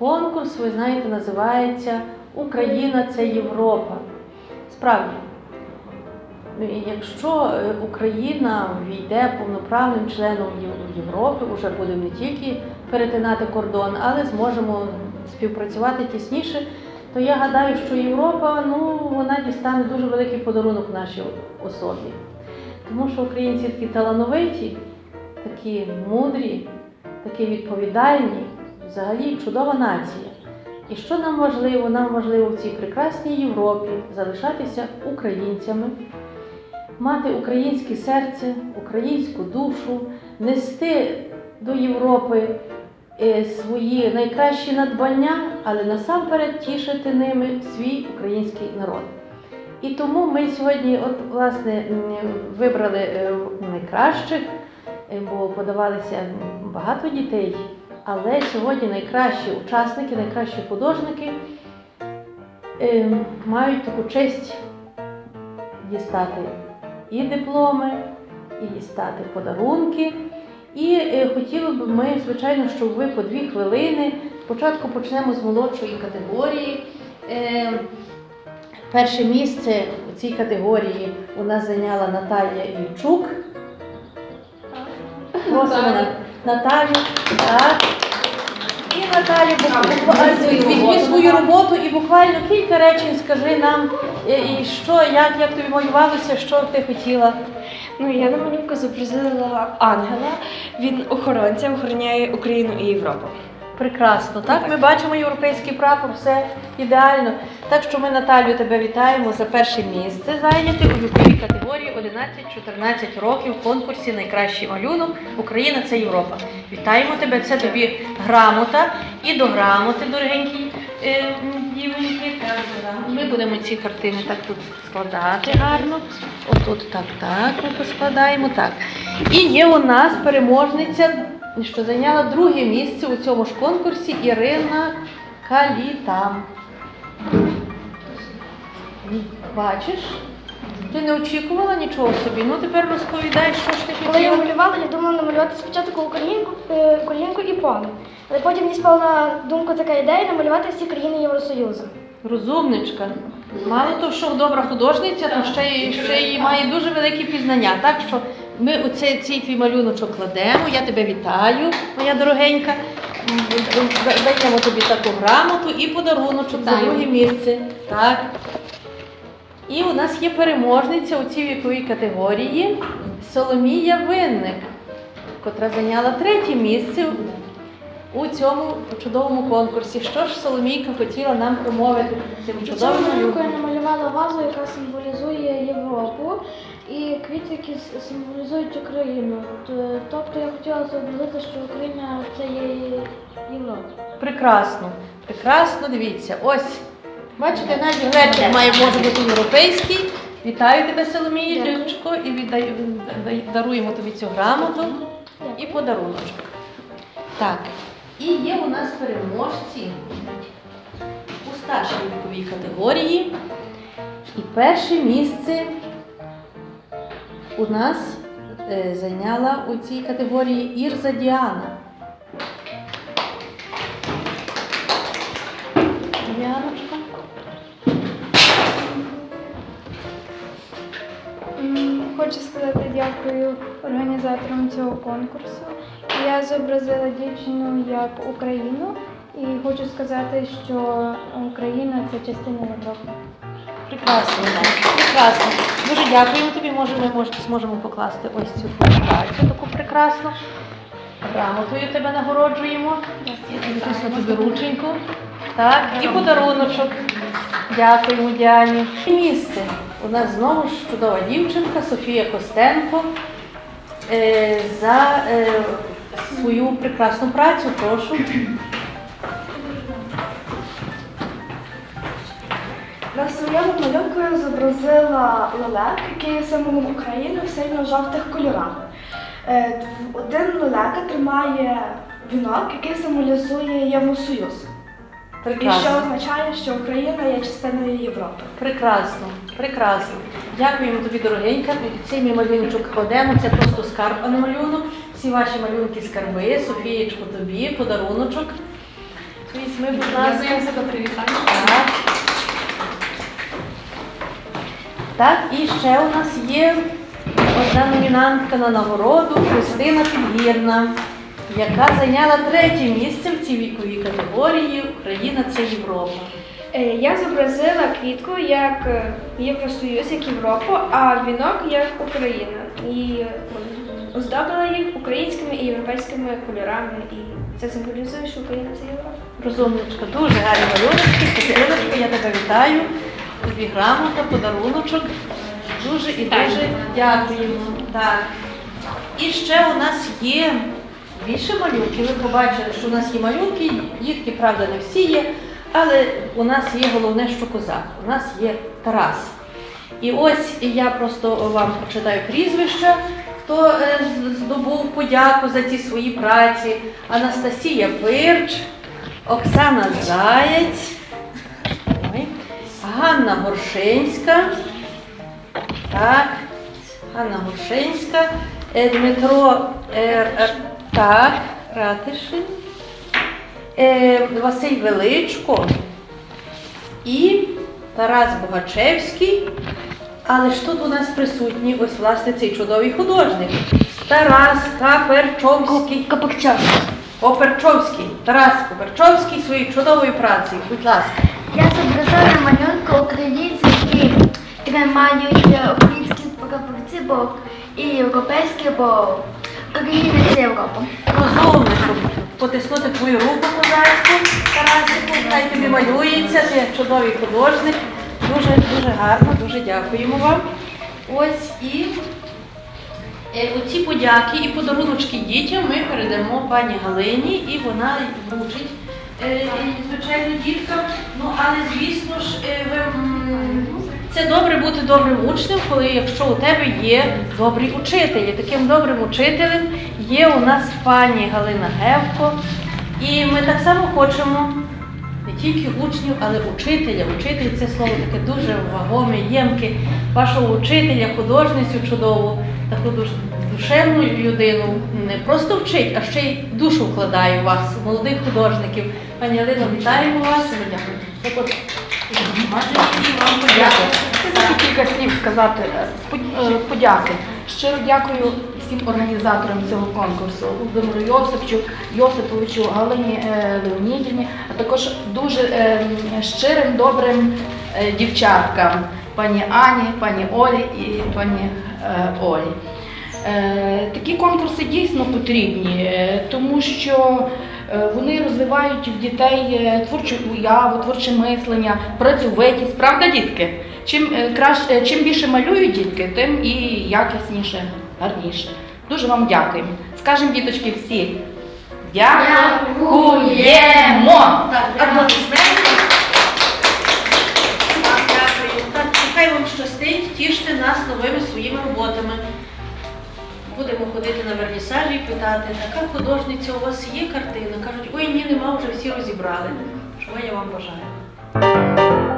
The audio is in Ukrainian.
конкурс, ви знаєте, називається Україна це Європа. Справді, ну, якщо е, Україна війде повноправним членом Європи, вже будемо не тільки перетинати кордон, але зможемо співпрацювати тісніше, то я гадаю, що Європа ну, вона дістане дуже великий подарунок нашій особі. Тому що українці такі талановиті, такі мудрі, такі відповідальні, взагалі чудова нація. І що нам важливо? Нам важливо в цій прекрасній Європі залишатися українцями, мати українське серце, українську душу, нести до Європи е, свої найкращі надбання, але насамперед тішити ними свій український народ. І тому ми сьогодні, от власне, вибрали е, найкращих, е, бо подавалися багато дітей. Але сьогодні найкращі учасники, найкращі художники е, мають таку честь дістати і дипломи, і дістати подарунки. І е, хотіли б ми, звичайно, щоб ви по дві хвилини. Спочатку почнемо з молодшої категорії. Е, Перше місце у цій категорії у нас зайняла Наталія Ільчук. Просимо на Наталію. Так. І Наталі, візьми свою роботу і буквально кілька речень скажи нам, е, і що, як, як тобі малювалося, що ти хотіла. Ну, я на малюнку зобразила ангела. Він охоронця, охороняє Україну і Європу. Прекрасно, так? Ми бачимо європейський прапор, все ідеально. Так що ми, Наталю, тебе вітаємо за перше місце зайняти у віковій категорії 11-14 років в конкурсі Найкращий малюнок Україна це Європа. Вітаємо тебе, це тобі грамота і до грамоти, дорогенькі е, дівчинки. Ми будемо ці картини так тут складати гарно. Отут так, так ми поскладаємо так. І є у нас переможниця, що зайняла друге місце у цьому ж конкурсі Ірина Каліта. Бачиш? Ти не очікувала нічого собі. Ну тепер розповідай, що ж ти Коли я малювала, я думала намалювати спочатку українку, е, і поле. Але потім мені спала на думку така ідея намалювати всі країни Євросоюзу. Розумничка. Мало того, що добра художниця, то ще й ще й має дуже великі пізнання. Так що ми оцей цей твій малюночок кладемо. Я тебе вітаю, моя дорогенька. Даємо тобі таку грамоту і подаруночок за друге місце. Так. І у нас є переможниця у цій віковій категорії Соломія Винник, котра зайняла третє місце у цьому чудовому конкурсі. Що ж Соломійка хотіла нам промовити цим чудовим малюнку я намалювала вазу, яка символізує Європу, і квіти, які символізують Україну. Тобто я хотіла зобразити, що Україна це є Європа. Прекрасно, прекрасно, дивіться. Ось, бачите, навіть глечик має може бути європейський. Вітаю тебе, Соломія. Дівчинко, і даруємо тобі цю грамоту і подаруночок. Так, і є у нас переможці у старшій віковій категорії. І перше місце у нас е, зайняла у цій категорії Ірза Діана. Діаночка. Хочу сказати дякую організаторам цього конкурсу. Я зобразила дівчину як Україну і хочу сказати, що Україна це частина Європи. Прекрасно, так. Прекрасно. Дуже дякуємо тобі. Може, ми може, зможемо покласти ось цю фотографію таку прекрасну. Грамотою тебе нагороджуємо. Звісно, тобі рученьку. Так, і подаруночок. Дякуємо, Діані. Місце. У нас знову ж чудова дівчинка Софія Костенко е, за е, свою прекрасну працю. Прошу. На своєму малюнку зобразила лелек, який є символом України в синьо-жовтих кольорах. Е, Один лелека тримає вінок, який символізує Євросоюз. І що означає, що Україна є частиною Європи. Прекрасно, прекрасно. Дякуємо тобі, дорогенька. Цей мій малюночок кладемо. Це просто скарб, а не малюнок. Всі ваші малюнки скарби. Софієчку тобі, подаруночок. Візьми, будь ласка. За привітання. Так. Так, і ще у нас є одна номінантка на нагороду Христина Підгірна, яка зайняла третє місце в цій віковій категорії Україна це Європа. Е, Я зобразила квітку як е, Євросоюз, як Європу, а вінок як Україна. І е, оздобила їх українськими і європейськими кольорами. І це символізує, що Україна це Європа. Розумничка, дуже гарні малюночки, я тебе вітаю. Тобі грамота, подаруночок. Дуже і дуже дякуємо. Так. І ще у нас є більше малюнків. Ви побачили, що у нас є малюнки, дітки, правда, не всі є, але у нас є головне, що козак. У нас є Тарас. І ось я просто вам прочитаю прізвища, хто е, здобув подяку за ці свої праці. Анастасія Пирч, Оксана Заєць, Ганна Горшинська, так, Ганна Горшинська, е, Дмитро е, Р- так, Ратишин, е, Василь Величко і Тарас Богачевський. Але ж тут у нас присутній ось власне цей чудовий художник. Тарас Каперчовський. Капакчак. Коперчовський, Тарас Коперчовський своєю чудовою працею. Будь ласка. Я зобразила малюнку українців, які тримають е, українські прапорці, бо і європейські, бо Україна це Європа. Розумно, щоб потиснути твою руку козацьку, Тарасику, хай тобі малюється, ти чудовий художник. Дуже, дуже гарно, дуже дякуємо вам. Ось і е, оці подяки і подаруночки дітям ми передамо пані Галині, і вона вручить, звичайно, діткам. Ну, але звісно ж, е, ви, це добре бути добрим учнем, коли якщо у тебе є добрий учитель. І таким добрим учителем є у нас пані Галина Гевко. І ми так само хочемо не тільки учнів, але учителя. Учитель це слово таке дуже вагоме, ємке. Вашого учителя, художницю чудову, таку душ- душевну людину не просто вчить, а ще й душу вкладає в вас, молодих художників. Пані Галино, вітаємо вас. Дякую. Кілька слів сказати е, е, подяки. Щиро дякую всім організаторам цього конкурсу Володимиру Йосипчу, Йосиповичу, Галині е, Леонідівні, а також дуже щирим, добрим дівчаткам, пані Ані, пані Олі і пані Олі. Е, Такі конкурси дійсно потрібні, е, тому що е, вони розвивають в дітей творчу уяву, творче мислення, працьовитість. Правда, дітки? Чим краще, чим більше малюють дітки, тим і якісніше, гарніше. Дуже вам дякуємо. Скажемо, діточки, всі. Дякуємо! Так, дякую. Так, нехай вам щастить, тіште нас новими своїми роботами. Будемо ходити на вернісажі і питати, така художниця, у вас є картина? Кажуть, ой, ні, нема, вже всі розібрали. Чого я вам бажаю?